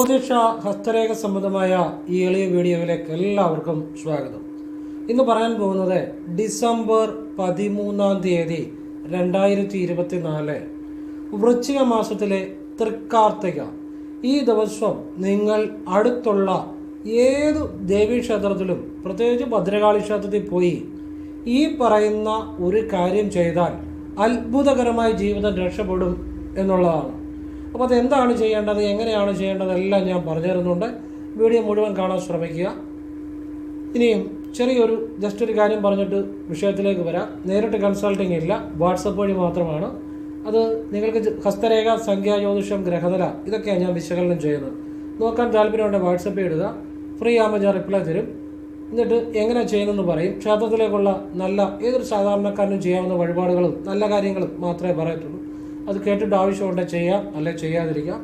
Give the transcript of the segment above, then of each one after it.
ജ്യോതിഷ ഹസ്തരേഖ സംബന്ധമായ ഈ എളിയ വീഡിയോയിലേക്ക് എല്ലാവർക്കും സ്വാഗതം. ഇന്ന് പറയാൻ പോകുന്നത് ഡിസംബർ പതിമൂന്നാം തീയതി രണ്ടായിരത്തി ഇരുപത്തിനാല് വൃശ്ചിക മാസത്തിലെ തൃക്കാർത്തിക. ഈ ദിവസം നിങ്ങൾ അടുത്തുള്ള ഏത് ദേവീക്ഷേത്രത്തിലും പ്രത്യേകിച്ച് ഭദ്രകാളി ക്ഷേത്രത്തിൽ പോയി ഈ പറയുന്ന ഒരു കാര്യം ചെയ്താൽ അത്ഭുതകരമായ ജീവിതം രക്ഷപ്പെടും എന്നുള്ളതാണ്. അപ്പോൾ അതെന്താണ് ചെയ്യേണ്ടത്? എങ്ങനെയാണ് ചെയ്യേണ്ടത്? എല്ലാം ഞാൻ പറഞ്ഞു തരുന്നുണ്ട് വീഡിയോ മുഴുവൻ കാണാൻ ശ്രമിക്കുക. ഇനിയും ചെറിയൊരു ജസ്റ്റ് ഒരു കാര്യം പറഞ്ഞിട്ട് വിഷയത്തിലേക്ക് വരാം. നേരിട്ട് കൺസൾട്ടിങ് ഇല്ല. വാട്സപ്പ് വഴി മാത്രമാണ്. അത് നിങ്ങൾക്ക് ഹസ്തരേഖ സംഖ്യാ ജ്യോതിഷം ഗ്രഹനില ഇതൊക്കെയാണ് ഞാൻ വിശകലനം ചെയ്യുന്നത്. നോക്കാൻ താല്പര്യമുണ്ടെങ്കിൽ വാട്സപ്പ് ഇടുക. ഫ്രീ ആകുമ്പോൾ ഞാൻ റിപ്ലൈ തരും. എന്നിട്ട് എങ്ങനെ ചെയ്യുന്നെന്ന് പറയും. ക്ഷേത്രത്തിലേക്കുള്ള നല്ല ഏതൊരു സാധാരണക്കാരനും ചെയ്യാവുന്ന വഴിപാടുകളും നല്ല കാര്യങ്ങളും മാത്രമേ പറയത്തുള്ളൂ. അത് കേട്ടിട്ട് ആവശ്യമുണ്ടെങ്കിൽ ചെയ്യാം അല്ലെ ചെയ്യാതിരിക്കാം.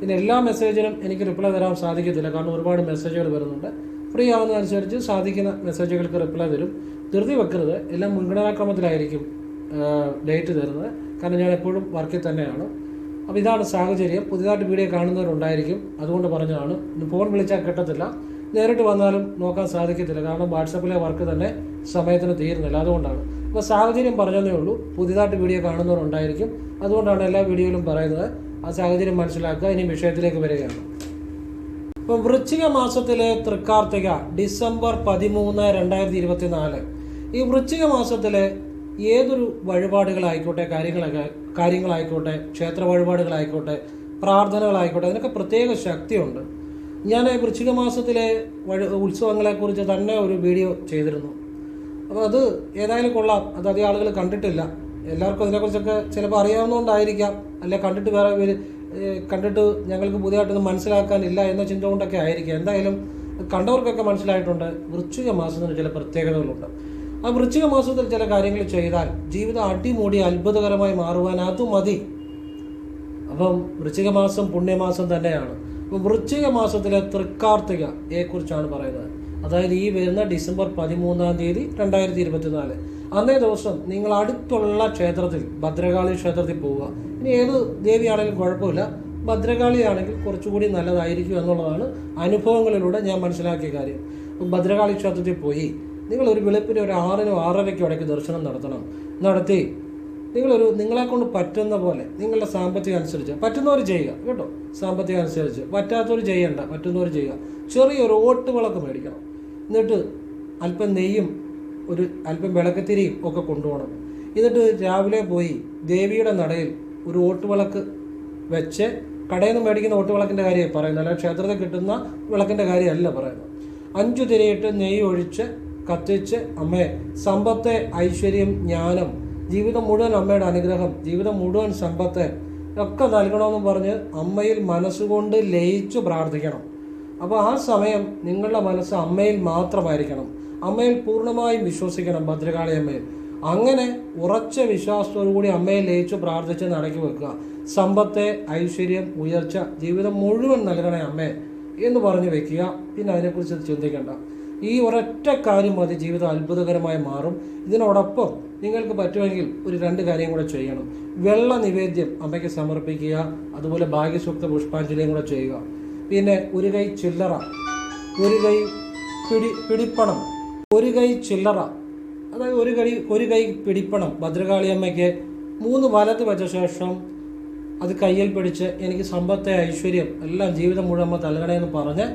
പിന്നെ എല്ലാ മെസ്സേജിനും എനിക്ക് റിപ്ലൈ തരാൻ സാധിക്കത്തില്ല. കാരണം ഒരുപാട് മെസ്സേജുകൾ വരുന്നുണ്ട്. ഫ്രീ ആവുന്നതനുസരിച്ച് സാധിക്കുന്ന മെസ്സേജുകൾക്ക് റിപ്ലൈ തരും. ധൃതി വെക്കരുത്. എല്ലാം മുൻഗണനാക്രമത്തിലായിരിക്കും ഡേറ്റ് തരുന്നത്. കാരണം ഞാൻ എപ്പോഴും വർക്കിൽ തന്നെയാണ്. അപ്പോൾ ഇതാണ് സാഹചര്യം. പുതിയതായിട്ട് വീഡിയോ കാണുന്നവരുണ്ടായിരിക്കും. അതുകൊണ്ട് പറഞ്ഞതാണ്. ഫോൺ വിളിച്ചാൽ കിട്ടത്തില്ല. നേരിട്ട് വന്നാലും നോക്കാൻ സാധിക്കത്തില്ല. കാരണം വാട്സപ്പിലെ വർക്ക് തന്നെ സമയത്തിന് തീരുന്നില്ല. അതുകൊണ്ടാണ്. അപ്പോൾ സാഹചര്യം പറഞ്ഞതേ ഉള്ളൂ. പുതിയതായിട്ട് വീഡിയോ കാണുന്നവരുണ്ടായിരിക്കും. അതുകൊണ്ടാണ് എല്ലാ വീഡിയോയിലും പറയുന്നത്. ആ സാഹചര്യം മനസ്സിലാക്കുക. ഇനി വിഷയത്തിലേക്ക് വരികയാണ്. ഇപ്പം വൃശ്ചിക മാസത്തിലെ തൃക്കാർത്തിക ഡിസംബർ പതിമൂന്ന് രണ്ടായിരത്തി ഇരുപത്തി നാല് ഈ വൃശ്ചിക മാസത്തിലെ ഏതൊരു വഴിപാടുകളായിക്കോട്ടെ കാര്യങ്ങളൊക്കെ കാര്യങ്ങളായിക്കോട്ടെ ക്ഷേത്ര വഴിപാടുകളായിക്കോട്ടെ പ്രാർത്ഥനകളായിക്കോട്ടെ അതിനൊക്കെ പ്രത്യേക ശക്തിയുണ്ട്. ഞാൻ വൃശ്ചിക മാസത്തിലെ വഴി ഉത്സവങ്ങളെക്കുറിച്ച് തന്നെ ഒരു വീഡിയോ ചെയ്തിരുന്നു. അപ്പോൾ അത് ഏതായാലും കൊള്ളാം. അത് അധികം ആളുകൾ കണ്ടിട്ടില്ല. എല്ലാവർക്കും അതിനെക്കുറിച്ചൊക്കെ ചിലപ്പോൾ അറിയാവുന്നതുകൊണ്ടായിരിക്കാം. അല്ലെ കണ്ടിട്ട് വേറെ പേര് കണ്ടിട്ട് ഞങ്ങൾക്ക് പുതിയതായിട്ടൊന്നും മനസ്സിലാക്കാനില്ല എന്ന ചിന്ത കൊണ്ടൊക്കെ ആയിരിക്കാം. എന്തായാലും കണ്ടവർക്കൊക്കെ മനസ്സിലായിട്ടുണ്ട്. വൃശ്ചിക മാസത്തിന് ചില പ്രത്യേകതകളുണ്ട്. ആ വൃശ്ചിക മാസത്തിൽ ചില കാര്യങ്ങൾ ചെയ്താൽ ജീവിതം അടിമൂടി അത്ഭുതകരമായി മാറുവാൻ അത് മതി. അപ്പം വൃശ്ചിക മാസം പുണ്യമാസം തന്നെയാണ്. അപ്പം വൃശ്ചിക മാസത്തിലെ തൃക്കാർത്തികയെക്കുറിച്ചാണ് പറയുന്നത്. അതായത് ഈ വരുന്ന ഡിസംബർ പതിമൂന്നാം തീയതി രണ്ടായിരത്തി ഇരുപത്തിനാല് അന്നേ ദിവസം നിങ്ങൾ അടുത്തുള്ള ക്ഷേത്രത്തിൽ ഭദ്രകാളി ക്ഷേത്രത്തിൽ പോവുക. ഇനി ഏത് ദേവിയാണെങ്കിലും കുഴപ്പമില്ല. ഭദ്രകാളിയാണെങ്കിൽ കുറച്ചുകൂടി നല്ലതായിരിക്കും എന്നുള്ളതാണ് അനുഭവങ്ങളിലൂടെ ഞാൻ മനസ്സിലാക്കിയ കാര്യം. ഭദ്രകാളി ക്ഷേത്രത്തിൽ പോയി നിങ്ങൾ ഒരു വെളുപ്പിന് ഒരു ആറിനോ ആറരയ്ക്കോ ഇടയ്ക്ക് ദർശനം നടത്തണം. നടത്തി നിങ്ങളൊരു നിങ്ങളെ കൊണ്ട് പറ്റുന്ന പോലെ നിങ്ങളുടെ സാമ്പത്തികം അനുസരിച്ച് പറ്റുന്നവർ ചെയ്യുക കേട്ടോ? സാമ്പത്തികം അനുസരിച്ച്. പറ്റാത്തവർ ചെയ്യണ്ട പറ്റുന്നവർ ചെയ്യുക. ചെറിയൊരു ഓട്ടുവിളക്ക് മേടിക്കണം. എന്നിട്ട് അല്പം നെയ്യും ഒരു അല്പം വിളക്കത്തിരിയും ഒക്കെ കൊണ്ടുപോകണം. എന്നിട്ട് രാവിലെ പോയി ദേവിയുടെ നടയിൽ ഒരു ഓട്ടുവിളക്ക് വെച്ച് കടയിൽ നിന്ന് മേടിക്കുന്ന ഓട്ടുവിളക്കിന്റെ കാര്യമായി പറയുന്നത് അല്ല ക്ഷേത്രത്തിൽ കിട്ടുന്ന വിളക്കിന്റെ കാര്യമല്ല പറയുന്നത്. അഞ്ചു തിരയിട്ട് നെയ്യ് ഒഴിച്ച് കത്തിച്ച് അമ്മയെ സമ്പത്തെ ഐശ്വര്യം ജ്ഞാനം ജീവിതം മുഴുവൻ അമ്മയുടെ അനുഗ്രഹം ജീവിതം മുഴുവൻ സമ്പത്ത് ഒക്കെ നൽകണമെന്ന് പറഞ്ഞ് അമ്മയിൽ മനസ്സുകൊണ്ട് ലയിച്ചു പ്രാർത്ഥിക്കണം. അപ്പോൾ ആ സമയം നിങ്ങളുടെ മനസ്സ് അമ്മയിൽ മാത്രമായിരിക്കണം. അമ്മയിൽ പൂർണമായും വിശ്വസിക്കണം ഭദ്രകാളി അമ്മയിൽ അങ്ങനെ ഉറച്ച വിശ്വാസത്തോടു കൂടി അമ്മയെ ലയിച്ചു പ്രാർത്ഥിച്ച് നടക്കി വെക്കുക. സമ്പത്തെ ഐശ്വര്യം ഉയർച്ച ജീവിതം മുഴുവൻ നൽകണേ അമ്മേ എന്ന് പറഞ്ഞു വെക്കുക. പിന്നെ അതിനെക്കുറിച്ച് ചിന്തിക്കേണ്ട. ഈ ഒരൊറ്റ കാര്യം മതി ജീവിതം അത്ഭുതകരമായി മാറും. ഇതിനോടൊപ്പം നിങ്ങൾക്ക് പറ്റുമെങ്കിൽ ഒരു രണ്ട് കാര്യം കൂടെ ചെയ്യണം. വെള്ള നിവേദ്യം അമ്മയ്ക്ക് സമർപ്പിക്കുക. അതുപോലെ ഭാഗ്യസൂക്ത പുഷ്പാഞ്ജലിയും കൂടെ ചെയ്യുക. പിന്നെ ഒരു കൈ ചില്ലറ ഒരു കൈ പിടി പിടിപ്പണം ഒരു കൈ ചില്ലറ. അതായത് ഒരു കൈ ഒരു കൈ പിടിപ്പണം. ഭദ്രകാളിയമ്മയ്ക്ക് മൂന്ന് വലത്ത് വെച്ച ശേഷം അത് കയ്യിൽ പിടിച്ച് എനിക്ക് സമ്പത്തെ ഐശ്വര്യം എല്ലാം ജീവിതം മുഴുവൻ നൽകണേ എന്ന് പറഞ്ഞ്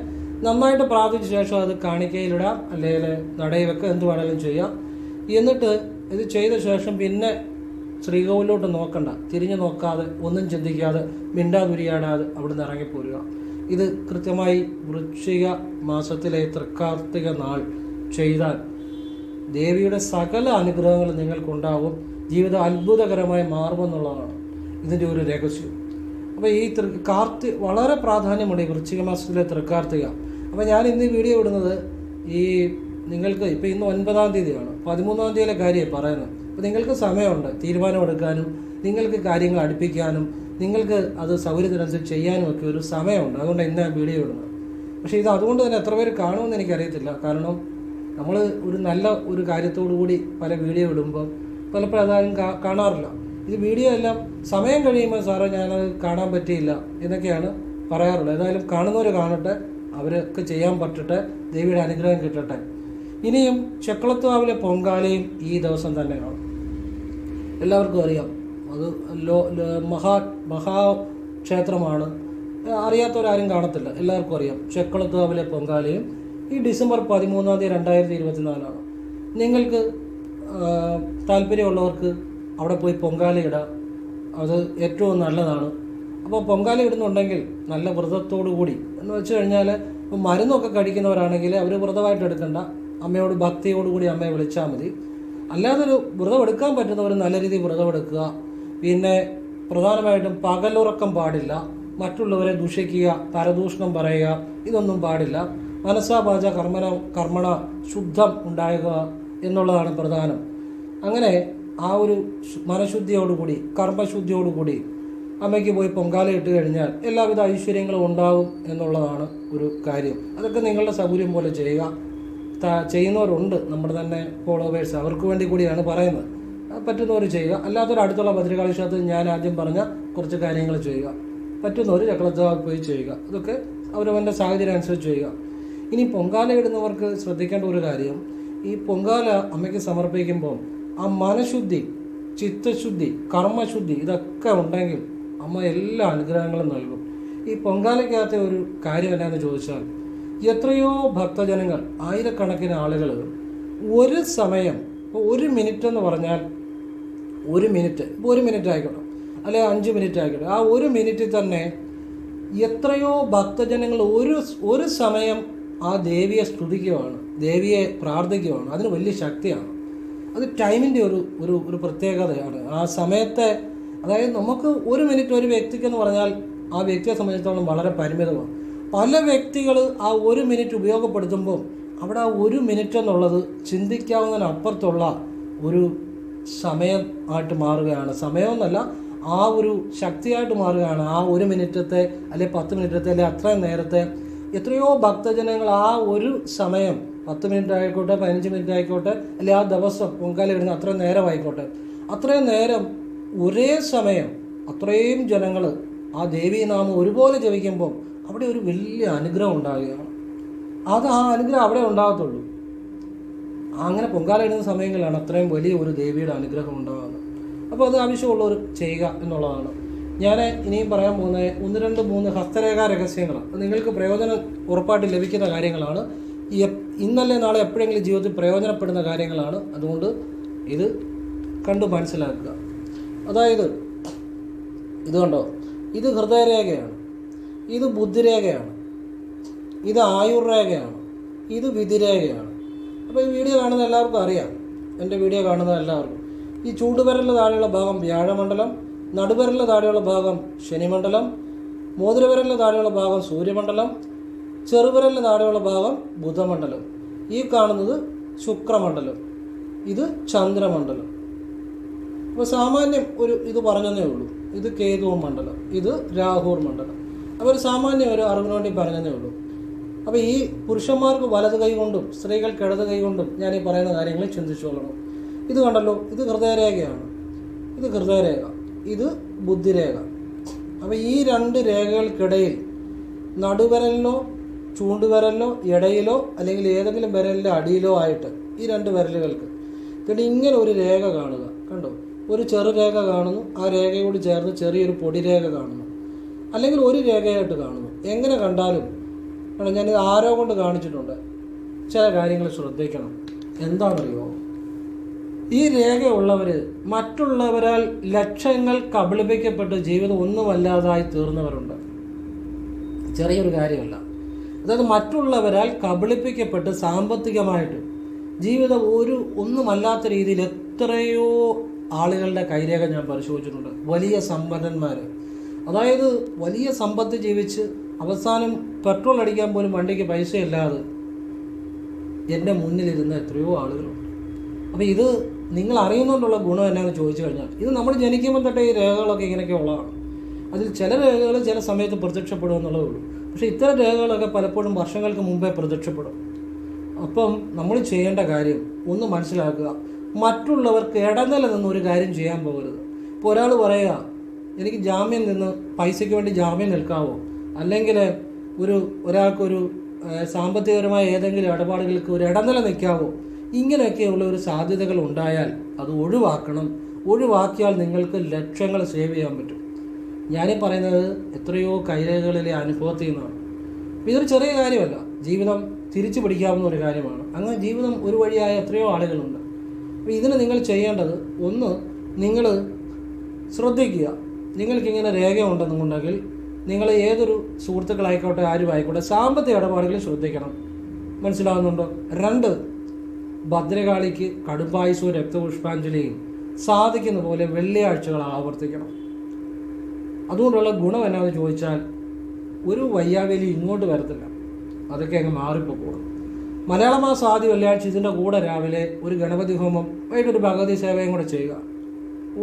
നന്നായിട്ട് പ്രാർത്ഥിച്ച ശേഷം അത് കാണിക്കയിലിടാം. അല്ലെങ്കിൽ നടയിൽ വെക്കുക എന്ത് വേണമെങ്കിലും ചെയ്യാം. എന്നിട്ട് ഇത് ചെയ്ത ശേഷം പിന്നെ ശ്രീകോവിലോട്ട് നോക്കണ്ട. തിരിഞ്ഞു നോക്കാതെ ഒന്നും ചിന്തിക്കാതെ മിണ്ടാതുരിയാടാതെ അവിടുന്ന് ഇറങ്ങിപ്പോരുക. ഇത് കൃത്യമായി വൃശ്ചിക മാസത്തിലെ തൃക്കാർത്തിക നാൾ ചെയ്താൽ ദേവിയുടെ സകല അനുഗ്രഹങ്ങളും നിങ്ങൾക്കുണ്ടാവും. ജീവിതം അത്ഭുതകരമായി മാറുമെന്നുള്ളതാണ് ഇതിന്റെ ഒരു രഹസ്യം. അപ്പോൾ ഈ തൃ കാർത്തി വളരെ പ്രാധാന്യമുണ്ട് ഈ വൃശ്ചിക മാസത്തിലെ തൃക്കാർത്തിക. അപ്പോൾ ഞാൻ ഇന്ന് വീഡിയോ ഇടുന്നത് ഈ നിങ്ങൾക്ക് ഇപ്പോൾ ഇന്ന് ഒൻപതാം തീയതിയാണ്. പതിമൂന്നാം തീയതിയിലെ കാര്യമാണ് പറയുന്നത്. അപ്പോൾ നിങ്ങൾക്ക് സമയമുണ്ട്. തീരുമാനമെടുക്കാനും നിങ്ങൾക്ക് കാര്യങ്ങൾ അടുപ്പിക്കാനും നിങ്ങൾക്ക് അത് സൗകര്യത്തിനനുസരിച്ച് ചെയ്യാനും ഒക്കെ ഒരു സമയമുണ്ട്. അതുകൊണ്ട് ഇന്ന് വീഡിയോ ഇടുന്നത്. പക്ഷേ ഇത് അതുകൊണ്ട് തന്നെ എത്ര പേര് കാണുമെന്ന് എനിക്കറിയത്തില്ല. കാരണം നമ്മൾ ഒരു നല്ല ഒരു കാര്യത്തോടു കൂടി പല വീഡിയോ ഇടുമ്പോൾ പലപ്പോഴും അതാരും കാണാറില്ല. ഇത് വീഡിയോ എല്ലാം സമയം കഴിയുമ്പോൾ സാറേ ഞാനത് കാണാൻ പറ്റിയില്ല എന്നൊക്കെയാണ് പറയാറുള്ളത്. ഏതായാലും കാണുന്നവർ കാണട്ടെ അവരൊക്കെ ചെയ്യാൻ പറ്റട്ടെ ദേവിയുടെ അനുഗ്രഹം കിട്ടട്ടെ. ഇനിയും ചെക്കളത്തുവാവിലെ പൊങ്കാലയും ഈ ദിവസം തന്നെ തന്നെയാണ് എല്ലാവർക്കും അറിയാം. അത് ലോ മഹാ മഹാ മഹാക്ഷേത്രമാണ് അറിയാത്തവരാരും കാണത്തില്ല. എല്ലാവർക്കും അറിയാം. ചെക്കളത്താവിലെ പൊങ്കാലയും ഈ ഡിസംബർ പതിമൂന്നാം തീയതി രണ്ടായിരത്തി ഇരുപത്തിനാലാണ്. നിങ്ങൾക്ക് താല്പര്യമുള്ളവർക്ക് അവിടെ പോയി പൊങ്കാല ഇടാം. അത് ഏറ്റവും നല്ലതാണ്. അപ്പോൾ പൊങ്കാല ഇടുന്നുണ്ടെങ്കിൽ നല്ല വ്രതത്തോടു കൂടി. എന്ന് വെച്ച് കഴിഞ്ഞാൽ മരുന്നൊക്കെ കഴിക്കുന്നവരാണെങ്കിൽ അവർ വ്രതമായിട്ട് എടുക്കണ്ട. അമ്മയോട് ഭക്തിയോടുകൂടി അമ്മയെ വിളിച്ചാൽ മതി. അല്ലാതെ വ്രതമെടുക്കാൻ പറ്റുന്നവർ നല്ല രീതിയിൽ വ്രതമെടുക്കുക. പിന്നെ പ്രധാനമായിട്ടും പകലുറക്കം പാടില്ല. മറ്റുള്ളവരെ ദുഷിക്കുക പരദൂഷണം പറയുക ഇതൊന്നും പാടില്ല. മനസ്സാ വാച കർമ്മന കർമ്മണ ശുദ്ധം ഉണ്ടാകുക എന്നുള്ളതാണ് പ്രധാനം. അങ്ങനെ ആ ഒരു മനഃശുദ്ധിയോടുകൂടി കർമ്മശുദ്ധിയോടുകൂടി അമ്മയ്ക്ക് പോയി പൊങ്കാല ഇട്ട് കഴിഞ്ഞാൽ എല്ലാവിധ ഐശ്വര്യങ്ങളും ഉണ്ടാകും എന്നുള്ളതാണ് ഒരു കാര്യം. അതൊക്കെ നിങ്ങളുടെ സൗകര്യം പോലെ ചെയ്യുക. ചെയ്യുന്നവരുണ്ട്. നമ്മുടെ തന്നെ ഫോളോവേഴ്സ് അവർക്ക് വേണ്ടി കൂടിയാണ് പറയുന്നത്. പറ്റുന്നവർ ചെയ്യുക. അല്ലാത്തൊരു അടുത്തുള്ള ഭദ്രകാളി ക്ഷേത്രത്തിൽ ഞാൻ ആദ്യം പറഞ്ഞ കുറച്ച് കാര്യങ്ങൾ ചെയ്യുക. പറ്റുന്നവർ ചക്രത്താവ് പോയി ചെയ്യുക. അതൊക്കെ അവരവന്റെ സാഹചര്യം അനുസരിച്ച് ചെയ്യുക. ഇനി പൊങ്കാല ഇടുന്നവർക്ക് ശ്രദ്ധിക്കേണ്ട ഒരു കാര്യം ഈ പൊങ്കാല അമ്മയ്ക്ക് സമർപ്പിക്കുമ്പോൾ ആ മനഃശുദ്ധി ചിത്തശുദ്ധി കർമ്മശുദ്ധി ഇതൊക്കെ ഉണ്ടെങ്കിൽ അമ്മ എല്ലാ അനുഗ്രഹങ്ങളും നൽകും. ഈ പൊങ്കാലയ്ക്കകത്തെ ഒരു കാര്യം എന്നാന്ന് ചോദിച്ചാൽ എത്രയോ ഭക്തജനങ്ങൾ ആയിരക്കണക്കിന് ആളുകൾ ഒരു സമയം ഒരു മിനിറ്റ് എന്ന് പറഞ്ഞാൽ ഒരു മിനിറ്റ് ഇപ്പോൾ ഒരു മിനിറ്റ് ആയിക്കോട്ടെ അല്ലെ അഞ്ച് മിനിറ്റ് ആയിക്കോട്ടെ ആ ഒരു മിനിറ്റിൽ തന്നെ എത്രയോ ഭക്തജനങ്ങൾ ഒരു ഒരു സമയം ആ ദേവിയെ സ്തുതിക്കുകയാണ് ദേവിയെ പ്രാർത്ഥിക്കുകയാണ് അതിന് വലിയ ശക്തിയാണ്. അത് ടൈമിന്റെ ഒരു ഒരു ഒരു പ്രത്യേകതയാണ്. ആ സമയത്തെ അതായത് നമുക്ക് ഒരു മിനിറ്റ് ഒരു വ്യക്തിക്കെന്ന് പറഞ്ഞാൽ ആ വ്യക്തിയെ സംബന്ധിച്ചിടത്തോളം വളരെ പരിമിതമാണ്. പല വ്യക്തികൾ ആ ഒരു മിനിറ്റ് ഉപയോഗപ്പെടുത്തുമ്പോൾ അവിടെ ആ ഒരു മിനിറ്റ് എന്നുള്ളത് ചിന്തിക്കാവുന്നതിനപ്പുറത്തുള്ള ഒരു സമയം ആയിട്ട് മാറുകയാണ്. സമയമെന്നല്ല ആ ഒരു ശക്തിയായിട്ട് മാറുകയാണ്. ആ ഒരു മിനിറ്റത്തെ അല്ലെ പത്ത് മിനിറ്റത്തെ അല്ലെ അത്രയും നേരത്തെ എത്രയോ ഭക്തജനങ്ങൾ ആ ഒരു സമയം പത്ത് മിനിറ്റ് ആയിക്കോട്ടെ പതിനഞ്ച് മിനിറ്റ് ആയിക്കോട്ടെ അല്ലെ ആ ദിവസം പൊങ്കാല വരുന്ന അത്രയും നേരം ആയിക്കോട്ടെ അത്രയും നേരം ഒരേ സമയം അത്രയും ജനങ്ങൾ ആ ദേവീനാമം ഒരുപോലെ ജപിക്കുമ്പോൾ അവിടെ ഒരു വലിയ അനുഗ്രഹം ഉണ്ടാകുകയാണ്. അത് ആ അനുഗ്രഹം അവിടെ ഉണ്ടാകത്തുള്ളൂ. അങ്ങനെ പൊങ്കാല ഇടുന്ന സമയങ്ങളിലാണ് അത്രയും വലിയ ഒരു ദേവിയുടെ അനുഗ്രഹം ഉണ്ടാകുന്നത്. അപ്പോൾ അത് ആവശ്യമുള്ളവർ ചെയ്യുക എന്നുള്ളതാണ്. ഞാൻ ഇനിയും പറയാൻ പോകുന്നത് ഒന്ന് രണ്ട് മൂന്ന് ഹസ്തരേഖാ രഹസ്യങ്ങൾ. അത് നിങ്ങൾക്ക് പ്രയോജനം ഉറപ്പായിട്ട് ലഭിക്കുന്ന കാര്യങ്ങളാണ്. ഇന്നല്ലേ നാളെ എപ്പോഴെങ്കിലും ജീവിതത്തിൽ പ്രയോജനപ്പെടുന്ന കാര്യങ്ങളാണ്. അതുകൊണ്ട് ഇത് കണ്ടു മനസ്സിലാക്കുക. അതായത് ഇത് കണ്ടോ? ഇത് ഹൃദയരേഖയാണ്. ഇത് ബുദ്ധിരേഖയാണ്. ഇത് ആയുർരേഖയാണ്. ഇത് വിധിരേഖയാണ്. അപ്പോൾ ഈ വീഡിയോ കാണുന്ന എല്ലാവർക്കും അറിയാം. എന്റെ വീഡിയോ കാണുന്ന എല്ലാവർക്കും. ഈ ചൂണ്ടുവിരലിന് താഴെയുള്ള ഭാഗം വ്യാഴമണ്ഡലം നടുവിരലിന് താഴെയുള്ള ഭാഗം ശനിമണ്ഡലം മോതിരവിരലിന് താഴെയുള്ള ഭാഗം സൂര്യമണ്ഡലം ചെറുവിരലിന് താഴെയുള്ള ഭാഗം ബുധമണ്ഡലം. ഈ കാണുന്നത് ശുക്രമണ്ഡലം. ഇത് ചന്ദ്രമണ്ഡലം. അപ്പോൾ സാമാന്യം ഒരു ഇത് പറഞ്ഞതേ ഉള്ളൂ. ഇത് കേതു മണ്ഡലം. ഇത് രാഹുർ മണ്ഡലം. അപ്പോൾ ഒരു സാമാന്യം ഒരു അറിവിന് വേണ്ടി പറഞ്ഞതേ ഉള്ളൂ. അപ്പോൾ ഈ പുരുഷന്മാർക്ക് വലത് കൈ കൊണ്ടും സ്ത്രീകൾക്ക് ഇടത് കൈ കൊണ്ടും ഞാൻ ഈ പറയുന്ന കാര്യങ്ങൾ ചിന്തിച്ചോളണം ഇത് കണ്ടല്ലോ ഇത് ഹൃദയരേഖയാണ്. ഇത് ഹൃദയരേഖ ഇത് ബുദ്ധിരേഖ. അപ്പോൾ ഈ രണ്ട് രേഖകൾക്കിടയിൽ നടുവിരലിലോ ചൂണ്ടുവിരലിലോ ഇടയിലോ അല്ലെങ്കിൽ ഏതെങ്കിലും വിരലിന്റെ അടിയിലോ ആയിട്ട് ഈ രണ്ട് വിരലുകൾക്ക് പിന്നെ ഇങ്ങനെ ഒരു രേഖ കാണുക. കണ്ടോ? ഒരു ചെറുരേഖ കാണുന്നു. ആ രേഖയോട് ചേർന്ന് ചെറിയൊരു പൊടിരേഖ കാണുന്നു. അല്ലെങ്കിൽ ഒരു രേഖയായിട്ട് കാണുന്നു. എങ്ങനെ കണ്ടാലും ഞാനിത് ആരോ കൊണ്ട് കാണിച്ചിട്ടുണ്ട്. ചില കാര്യങ്ങൾ ശ്രദ്ധിക്കണം. എന്താണെന്നറിയോ? ഈ രേഖയുള്ളവർ മറ്റുള്ളവരാൽ ലക്ഷ്യങ്ങൾ കബളിപ്പിക്കപ്പെട്ട് ജീവിതം ഒന്നുമല്ലാതായി തീർന്നവരുണ്ട്. ചെറിയൊരു കാര്യമല്ല. അതായത് മറ്റുള്ളവരാൽ കബളിപ്പിക്കപ്പെട്ട് സാമ്പത്തികമായിട്ട് ജീവിതം ഒരു ഒന്നുമല്ലാത്ത രീതിയിൽ എത്രയോ ആളുകളുടെ കൈരേഖ ഞാൻ പരിശോധിച്ചിട്ടുണ്ട്. വലിയ സമ്പന്നന്മാർ അതായത് വലിയ സമ്പത്ത് ജീവിച്ച് അവസാനം പെട്രോൾ അടിക്കാൻ പോലും വണ്ടിക്ക് പൈസ ഇല്ലാതെ എന്റെ മുന്നിലിരുന്ന എത്രയോ ആളുകളുണ്ട്. അപ്പോൾ ഇത് നിങ്ങൾ അറിയുന്നതുകൊണ്ടുള്ള ഗുണം എന്നാന്ന് ചോദിച്ചു കഴിഞ്ഞാൽ ഇത് നമ്മൾ ജനിക്കുമ്പോൾ തൊട്ടേ ഈ രേഖകളൊക്കെ ഇങ്ങനെയൊക്കെ ഉള്ളതാണ്. അതിൽ ചില രേഖകൾ ചില സമയത്ത് പ്രത്യക്ഷപ്പെടും എന്നുള്ളതേ ഉള്ളൂ. പക്ഷേ ഇത്തരം രേഖകളൊക്കെ പലപ്പോഴും വർഷങ്ങൾക്ക് മുമ്പേ പ്രത്യക്ഷപ്പെടും. അപ്പം നമ്മൾ ചെയ്യേണ്ട കാര്യം ഒന്ന് മനസ്സിലാക്കുക. മറ്റുള്ളവർക്ക് ഇടനില നിന്ന് ഒരു കാര്യം ചെയ്യാൻ പോകരുത്. ഇപ്പോൾ ഒരാൾ പറയുക എനിക്ക് ജാമ്യം നിന്ന് പൈസയ്ക്ക് വേണ്ടി ജാമ്യം നിൽക്കാവോ? അല്ലെങ്കിൽ ഒരു ഒരാൾക്കൊരു സാമ്പത്തികപരമായ ഏതെങ്കിലും ഇടപാടുകൾക്ക് ഒരു ഇടനില നിൽക്കാവോ? ഇങ്ങനെയൊക്കെയുള്ള ഒരു സാധ്യതകൾ ഉണ്ടായാൽ അത് ഒഴിവാക്കണം. ഒഴിവാക്കിയാൽ നിങ്ങൾക്ക് ലക്ഷങ്ങൾ സേവ് ചെയ്യാൻ പറ്റും. ഞാനീ പറയുന്നത് എത്രയോ കൈരേഖകളിലെ അനുഭവത്തിൽ നിന്നാണ്. ഇതൊരു ചെറിയ കാര്യമല്ല. ജീവിതം തിരിച്ചു പിടിക്കാവുന്ന ഒരു കാര്യമാണ്. അങ്ങനെ ജീവിതം ഒരു വഴിയായ എത്രയോ ആളുകളുണ്ട്. അപ്പോൾ ഇതിന് നിങ്ങൾ ചെയ്യേണ്ടത് ഒന്ന് നിങ്ങൾ ശ്രദ്ധിക്കുക. നിങ്ങൾക്കിങ്ങനെ രേഖ ഉണ്ടെന്നുണ്ടെങ്കിൽ നിങ്ങൾ ഏതൊരു സുഹൃത്തുക്കളായിക്കോട്ടെ ആരും ആയിക്കോട്ടെ സാമ്പത്തിക ഇടപാടുകളിൽ ശ്രദ്ധിക്കണം. മനസ്സിലാവുന്നുണ്ടോ? രണ്ട് ഭദ്രകാളിക്ക് കടുപ്പായുസവും രക്തപുഷ്പാഞ്ജലിയും സാധിക്കുന്ന പോലെ വെള്ളിയാഴ്ചകൾ ആവർത്തിക്കണം. അതുകൊണ്ടുള്ള ഗുണം എന്നാന്ന് ചോദിച്ചാൽ ഒരു വയ്യാവേലി ഇങ്ങോട്ട് വരത്തില്ല. അതൊക്കെ അങ്ങ് മാറിപ്പോകും മലയാള മാസം ആദ്യ വെള്ളിയാഴ്ച ഇതിന്റെ കൂടെ രാവിലെ ഒരു ഗണപതി ഹോമം വൈകിട്ടൊരു ഭഗവതി സേവയും കൂടെ ചെയ്യുക.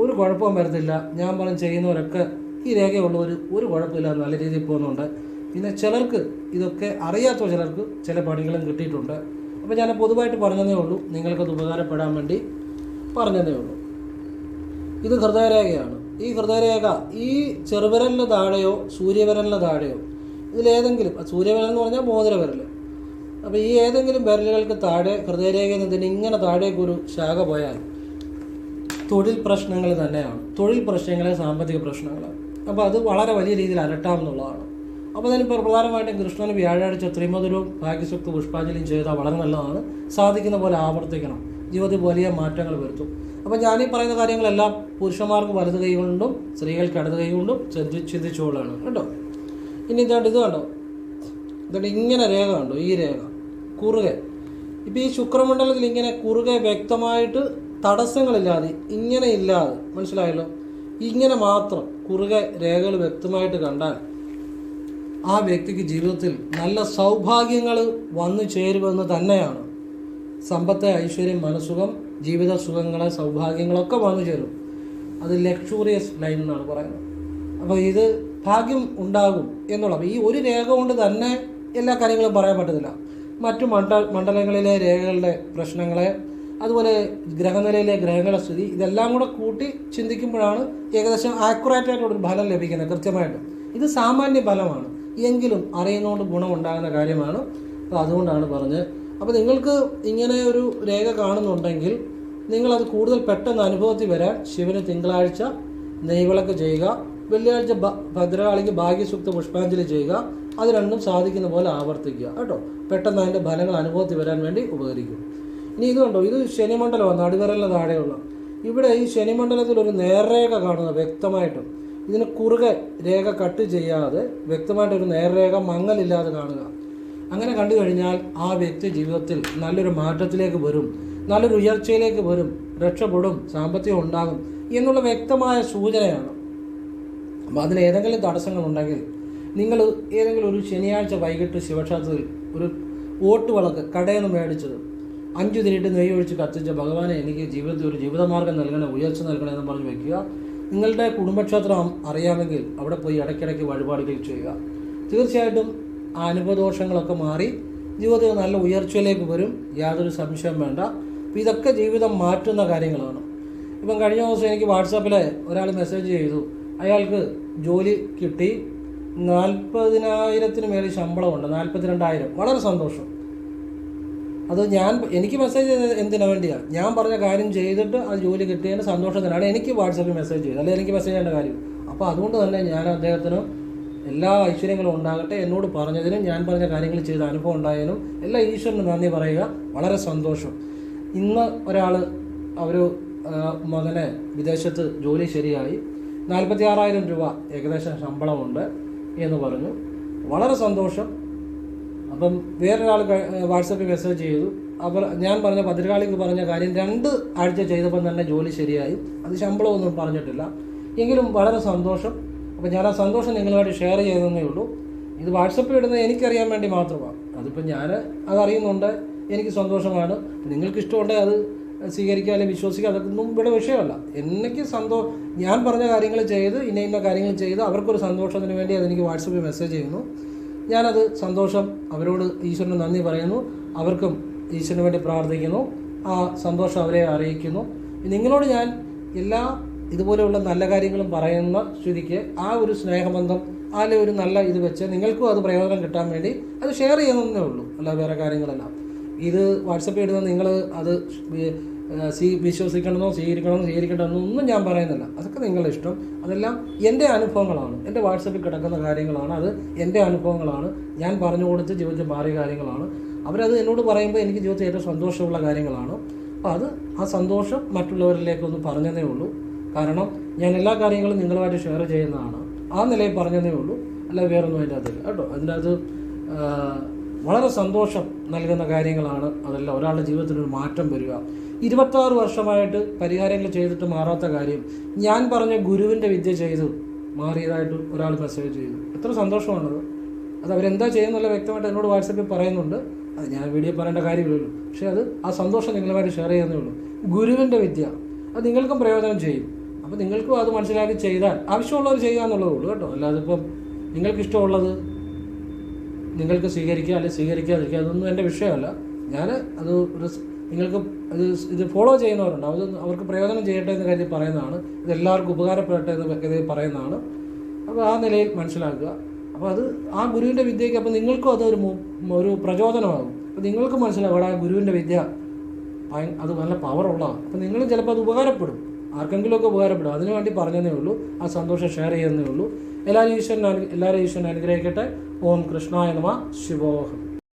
ഒരു കുഴപ്പവും വരത്തില്ല ഞാൻ പറഞ്ഞ് ചെയ്യുന്നവരൊക്കെ ഈ രേഖയുള്ളവർ ഒരു കുഴപ്പമില്ല നല്ല രീതിയിൽ പോകുന്നുണ്ട്. പിന്നെ ചിലർക്ക് ഇതൊക്കെ അറിയാത്ത ചിലർക്ക് ചില പണികളും കിട്ടിയിട്ടുണ്ട്. അപ്പോൾ ഞാൻ പൊതുവായിട്ട് പറഞ്ഞതേ ഉള്ളൂ. നിങ്ങൾക്കത് ഉപകാരപ്പെടാൻ വേണ്ടി പറഞ്ഞതേ ഉള്ളൂ. ഇത് ഹൃദയരേഖയാണ്. ഈ ഹൃദയരേഖ ഈ ചെറുവിരലിന് താഴെയോ സൂര്യവിരലിന് താഴെയോ ഇതിലേതെങ്കിലും സൂര്യവിരൽ എന്ന് പറഞ്ഞാൽ മോതിരവിരൽ. അപ്പോൾ ഈ ഏതെങ്കിലും വിരലുകൾക്ക് താഴെ ഹൃദയരേഖയിൽ നിന്ന് ഇങ്ങനെ താഴേക്കൊരു ശാഖ പോയാൽ തൊഴിൽ പ്രശ്നങ്ങൾ തന്നെയാണ്. തൊഴിൽ പ്രശ്നങ്ങളെ സാമ്പത്തിക പ്രശ്നങ്ങൾ അപ്പോൾ അത് വളരെ വലിയ രീതിയിൽ അലട്ടാമെന്നുള്ളതാണ്. അപ്പോൾ അതിനിപ്പോൾ പ്രധാനമായിട്ടും കൃഷ്ണന് വ്യാഴാഴ്ച ത്രിമധുരവും ഭാഗ്യസുക്ത പുഷ്പാഞ്ജലിയും ചെയ്താൽ വളരെ നല്ലതാണ്. സാധിക്കുന്ന പോലെ ആവർത്തിക്കണം. ജീവിതത്തിൽ വലിയ മാറ്റങ്ങൾ വരുത്തും. അപ്പോൾ ഞാനീ പറയുന്ന കാര്യങ്ങളെല്ലാം പുരുഷന്മാർക്ക് വലത് കൈ കൊണ്ടും സ്ത്രീകൾക്ക് ഇടത് കൈ കൊണ്ടും ചിന്തി ചിന്തിച്ചുകൊള്ളാണ്. കേട്ടോ ഇനി ഇതാണ്ട് ഇത് കണ്ടോ? ഇതുകൊണ്ട് ഇങ്ങനെ രേഖ കണ്ടോ? ഈ രേഖ. കുറുകെ. ഇപ്പോൾ ഈ ശുക്രമണ്ഡലത്തിൽ ഇങ്ങനെ കുറുകെ വ്യക്തമായിട്ട് തടസ്സങ്ങളില്ലാതെ ഇങ്ങനെ ഇല്ലാതെ മനസ്സിലായല്ലോ? ഇങ്ങനെ മാത്രം കുറുകെ രേഖകൾ വ്യക്തമായിട്ട് കണ്ടാൽ ആ വ്യക്തിക്ക് ജീവിതത്തിൽ നല്ല സൗഭാഗ്യങ്ങൾ വന്നു ചേരുമെന്ന് തന്നെയാണ്. സമ്പത്തെ ഐശ്വര്യം മനസുഖം ജീവിത സുഖങ്ങളെ സൗഭാഗ്യങ്ങളൊക്കെ വന്നു ചേരും. അത് ലക്ഷൂറിയസ് ലൈൻ എന്നാണ് പറയുന്നത്. അപ്പോൾ ഇത് ഭാഗ്യം ഉണ്ടാകും എന്നുള്ള ഈ ഒരു രേഖ കൊണ്ട് തന്നെ എല്ലാ കാര്യങ്ങളും പറയാൻ പറ്റത്തില്ല. മറ്റു മണ്ഡ മണ്ഡലങ്ങളിലെ രേഖകളുടെ പ്രശ്നങ്ങളെ അതുപോലെ ഗ്രഹനിലയിലെ ഗ്രഹങ്ങളുടെ സ്ഥിതി ഇതെല്ലാം കൂടെ കൂട്ടി ചിന്തിക്കുമ്പോഴാണ് ഏകദേശം ആക്യുറേറ്റ് ആയിട്ടുള്ള ഒരു ഫലം ലഭിക്കുന്നത് കൃത്യമായിട്ട്. ഇത് സാമാന്യ ഫലമാണ്. എങ്കിലും അറിയുന്നതുകൊണ്ട് ഗുണമുണ്ടാകുന്ന കാര്യമാണ്. അപ്പോൾ അതുകൊണ്ടാണ് പറഞ്ഞത്. അപ്പോൾ നിങ്ങൾക്ക് ഇങ്ങനെ ഒരു രേഖ കാണുന്നുണ്ടെങ്കിൽ നിങ്ങളത് കൂടുതൽ പെട്ടെന്ന് അനുഭവത്തിൽ വരാൻ ശിവന് തിങ്കളാഴ്ച നെയ്വിളക്ക് ചെയ്യുക വെള്ളിയാഴ്ച ഭദ്രകാളിക്ക് ഭാഗ്യസുക്ത പുഷ്പാഞ്ജലി ചെയ്യുക അത് രണ്ടും സാധിക്കുന്ന പോലെ ആവർത്തിക്കുക. കേട്ടോ? പെട്ടെന്ന് അതിന്റെ ഫലങ്ങൾ അനുഭവത്തിൽ വരാൻ വേണ്ടി ഉപകരിക്കും. ഇനി ഇത് കണ്ടോ? ഇത് ശനിമണ്ഡലമാണ്. നടുവിരലിന് താഴെയുള്ള. ഇവിടെ ഈ ശനിമണ്ഡലത്തിൽ ഒരു നേർരേഖ കാണുന്നു വ്യക്തമായിട്ടും ഇതിന് കുറുകെ രേഖ കട്ട് ചെയ്യാതെ വ്യക്തമായിട്ടൊരു നേർരേഖ മങ്ങലില്ലാതെ കാണുക. അങ്ങനെ കണ്ടു കഴിഞ്ഞാൽ ആ വ്യക്തി ജീവിതത്തിൽ നല്ലൊരു മാറ്റത്തിലേക്ക് വരും. നല്ലൊരു ഉയർച്ചയിലേക്ക് വരും. രക്ഷപ്പെടും. സാമ്പത്തികം ഉണ്ടാകും എന്നുള്ള വ്യക്തമായ സൂചനയാണ്. അപ്പോൾ അതിന് ഏതെങ്കിലും തടസ്സങ്ങളുണ്ടെങ്കിൽ നിങ്ങൾ ഏതെങ്കിലും ഒരു ശനിയാഴ്ച വൈകിട്ട് ശിവക്ഷേത്രത്തിൽ ഒരു ഓട്ട് വിളക്ക് കടയിൽ നിന്ന് മേടിച്ചത് അഞ്ചു തിരിയിട്ട് നെയ്യ് ഒഴിച്ച് കത്തിച്ച ഭഗവാനെ എനിക്ക് ജീവിതത്തിൽ ഒരു ജീവിതമാർഗം നൽകണേ ഉയർച്ച നൽകണേ എന്ന് പറഞ്ഞ് വെക്കുക. നിങ്ങളുടെ കുടുംബക്ഷേത്രം അറിയാമെങ്കിൽ അവിടെ പോയി ഇടയ്ക്കിടയ്ക്ക് വഴിപാടുകൾ ചെയ്യുക. തീർച്ചയായിട്ടും ആ അനുഭവദോഷങ്ങളൊക്കെ മാറി ജീവിതത്തിൽ നല്ല ഉയർച്ചയിലേക്ക് വരും. യാതൊരു സംശയം വേണ്ട. അപ്പോൾ ഇതൊക്കെ ജീവിതം മാറ്റുന്ന കാര്യങ്ങളാണ്. ഇപ്പം കഴിഞ്ഞ ദിവസം എനിക്ക് വാട്സാപ്പിൽ ഒരാൾ മെസ്സേജ് ചെയ്തു. അയാൾക്ക് ജോലി കിട്ടി. നാൽപ്പതിനായിരത്തിന് മേലെ ശമ്പളമുണ്ട്. നാൽപ്പത്തിരണ്ടായിരം. വളരെ സന്തോഷം. അത് ഞാൻ എനിക്ക് മെസ്സേജ് ചെയ്തത് എന്തിനു വേണ്ടിയാണ് ഞാൻ പറഞ്ഞ കാര്യം ചെയ്തിട്ട് ആ ജോലി കിട്ടിയതിന്റെ സന്തോഷത്തിനാണ് എനിക്ക് വാട്സപ്പിൽ മെസ്സേജ് ചെയ്തത്. അല്ലെങ്കിൽ എനിക്ക് മെസ്സേജ് ചെയ്യേണ്ട കാര്യം? അപ്പോൾ അതുകൊണ്ട് തന്നെ ഞാൻ അദ്ദേഹത്തിന് എല്ലാ ഐശ്വര്യങ്ങളും ഉണ്ടാകട്ടെ എന്നോട് പറഞ്ഞതിനും ഞാൻ പറഞ്ഞ കാര്യങ്ങൾ ചെയ്ത അനുഭവം ഉണ്ടായതിനും എല്ലാ ഈശ്വരനും നന്ദി പറയുക. വളരെ സന്തോഷം. ഇന്ന് ഒരാൾ ഒരു മകനെ വിദേശത്ത് ജോലി ശരിയായി. നാൽപ്പത്തി ആറായിരം രൂപ ഏകദേശം ശമ്പളമുണ്ട് എന്ന് പറഞ്ഞു. വളരെ സന്തോഷം. അപ്പം വേറൊരാൾ വാട്സപ്പിൽ മെസ്സേജ് ചെയ്തു. അവർ ഞാൻ പറഞ്ഞ ഭദ്രകാളിക്ക് പറഞ്ഞ കാര്യം രണ്ട് ആഴ്ച ചെയ്തപ്പോൾ തന്നെ ജോലി ശരിയായി. അത് ശമ്പളമൊന്നും പറഞ്ഞിട്ടില്ല. എങ്കിലും വളരെ സന്തോഷം. അപ്പോൾ ഞാൻ ആ സന്തോഷം നിങ്ങളുമായിട്ട് ഷെയർ ചെയ്തതേ ഉള്ളൂ. ഇത് വാട്സപ്പിൽ ഇടുന്നത് എനിക്കറിയാൻ വേണ്ടി മാത്രമാണ്. അതിപ്പോൾ ഞാൻ അതറിയുന്നുണ്ട് എനിക്ക് സന്തോഷമാണ്. നിങ്ങൾക്ക് ഇഷ്ടമുണ്ടെങ്കിൽ അത് സ്വീകരിക്കുക അല്ലെങ്കിൽ വിശ്വസിക്കുക അതൊന്നും ഇവിടെ വിഷയമല്ല. എനിക്ക് സന്തോഷം ഞാൻ പറഞ്ഞ കാര്യങ്ങൾ ചെയ്ത് ഇന്ന ഇന്ന കാര്യങ്ങൾ ചെയ്ത് അവർക്കൊരു സന്തോഷത്തിന് വേണ്ടി അതെനിക്ക് വാട്സപ്പിൽ മെസ്സേജ് ചെയ്യുന്നു. ഞാനത് സന്തോഷം അവരോട് ഈശ്വരന് നന്ദി പറയുന്നു. അവർക്കും ഈശ്വരന് വേണ്ടി പ്രാർത്ഥിക്കുന്നു. ആ സന്തോഷം അവരെ അറിയിക്കുന്നു. നിങ്ങളോട് ഞാൻ എല്ലാ ഇതുപോലെയുള്ള നല്ല കാര്യങ്ങളും പറയുന്ന സ്ഥിതിക്ക് ആ ഒരു സ്നേഹബന്ധം അല്ലെ ഒരു നല്ല ഇത് വെച്ച് നിങ്ങൾക്കും അത് പ്രയോജനം കിട്ടാൻ വേണ്ടി അത് ഷെയർ ചെയ്യുന്നതേ ഉള്ളൂ. അല്ല വേറെ കാര്യങ്ങളെല്ലാം. ഇത് വാട്സപ്പ് ഇടുന്ന നിങ്ങൾ അത് വിശ്വസിക്കണമെന്നോ സ്വീകരിക്കണമെന്നോ സ്വീകരിക്കണമെന്നോ ഒന്നും ഞാൻ പറയുന്നില്ല. അതൊക്കെ നിങ്ങളുടെ ഇഷ്ടം. അതെല്ലാം എന്റെ അനുഭവങ്ങളാണ്. എന്റെ വാട്സപ്പിൽ കിടക്കുന്ന കാര്യങ്ങളാണ്. അത് എന്റെ അനുഭവങ്ങളാണ്. ഞാൻ പറഞ്ഞു കൊടുത്ത് ജീവിതത്തിൽ മാറിയ കാര്യങ്ങളാണ്. അവരത് എന്നോട് പറയുമ്പോൾ എനിക്ക് ജീവിതത്തിൽ ഏറ്റവും സന്തോഷമുള്ള കാര്യങ്ങളാണ്. അപ്പോൾ അത് ആ സന്തോഷം മറ്റുള്ളവരിലേക്കൊന്ന് പറഞ്ഞതേ ഉള്ളൂ. കാരണം ഞാൻ എല്ലാ കാര്യങ്ങളും നിങ്ങളുമായിട്ട് ഷെയർ ചെയ്യുന്നതാണ്. ആ നിലയിൽ പറഞ്ഞതേ ഉള്ളൂ. അല്ല വേറൊന്നും അതിന്റെ അതില്ല കേട്ടോ. അതിന്റെ അത് വളരെ സന്തോഷം നൽകുന്ന കാര്യങ്ങളാണ് അതെല്ലാം. ഒരാളുടെ ജീവിതത്തിൽ ഒരു മാറ്റം വരിക. ഇരുപത്താറ് വർഷമായിട്ട് പരിഹാരങ്ങൾ ചെയ്തിട്ട് മാറാത്ത കാര്യം ഞാൻ പറഞ്ഞ ഗുരുവിന്റെ വിദ്യ ചെയ്തു മാറിയതായിട്ട് ഒരാൾ മെസ്സേജ് ചെയ്തു. എത്ര സന്തോഷമാണത് അത്. അവരെന്താ ചെയ്യുന്നുള്ള വ്യക്തമായിട്ട് എന്നോട് വാട്സപ്പിൽ പറയുന്നുണ്ട്. അത് ഞാൻ വീഡിയോ പറയേണ്ട കാര്യമില്ലല്ലോ. പക്ഷേ അത് ആ സന്തോഷം നിങ്ങളുമായിട്ട് ഷെയർ ചെയ്യുന്നേ ഉള്ളൂ. ഗുരുവിന്റെ വിദ്യ. അത് നിങ്ങൾക്കും പ്രയോജനം ചെയ്യും. അപ്പോൾ നിങ്ങൾക്കും അത് മനസ്സിലാക്കി ചെയ്താൽ ആവശ്യമുള്ളവർ ചെയ്യുക എന്നുള്ളതേ ഉള്ളൂ കേട്ടോ. അല്ലാതെ ഇപ്പം നിങ്ങൾക്ക് ഇഷ്ടമുള്ളത് നിങ്ങൾക്ക് സ്വീകരിക്കുക അല്ലെങ്കിൽ സ്വീകരിക്കാതിരിക്കുക അതൊന്നും എന്റെ വിഷയമല്ല. ഞാൻ അത് ഒരു നിങ്ങൾക്ക് അത് ഇത് ഫോളോ ചെയ്യുന്നവരുണ്ട്. അത് അവർക്ക് പ്രയോജനം ചെയ്യട്ടെ എന്ന് കരുതി പറയുന്നതാണ്. ഇത് എല്ലാവർക്കും ഉപകാരപ്പെടട്ടെ എന്ന് കരുതി പറയുന്നതാണ്. അപ്പോൾ ആ നിലയിൽ മനസ്സിലാക്കുക. അപ്പോൾ അത് ആ ഗുരുവിന്റെ വിദ്യയ്ക്ക് അപ്പോൾ നിങ്ങൾക്കും അതൊരു ഒരു പ്രചോദനമാകും. അപ്പോൾ നിങ്ങൾക്ക് മനസ്സിലാവും ആ ഗുരുവിന്റെ വിദ്യ അത് നല്ല പവറുള്ളതാണ് അപ്പോൾ നിങ്ങളും ചിലപ്പോൾ അത് ഉപകാരപ്പെടും. ആർക്കെങ്കിലുമൊക്കെ ഉപകാരപ്പെടും. അതിനു വേണ്ടി പറഞ്ഞതേ ഉള്ളൂ. ആ സന്തോഷം ഷെയർ ചെയ്യുന്നേ ഉള്ളൂ. എല്ലാവരും ഈശ്വരൻ എല്ലാവരും ഈശ്വരൻ അനുഗ്രഹിക്കട്ടെ. ஓம் கிருஷ்ணாயனமா சிவோகம்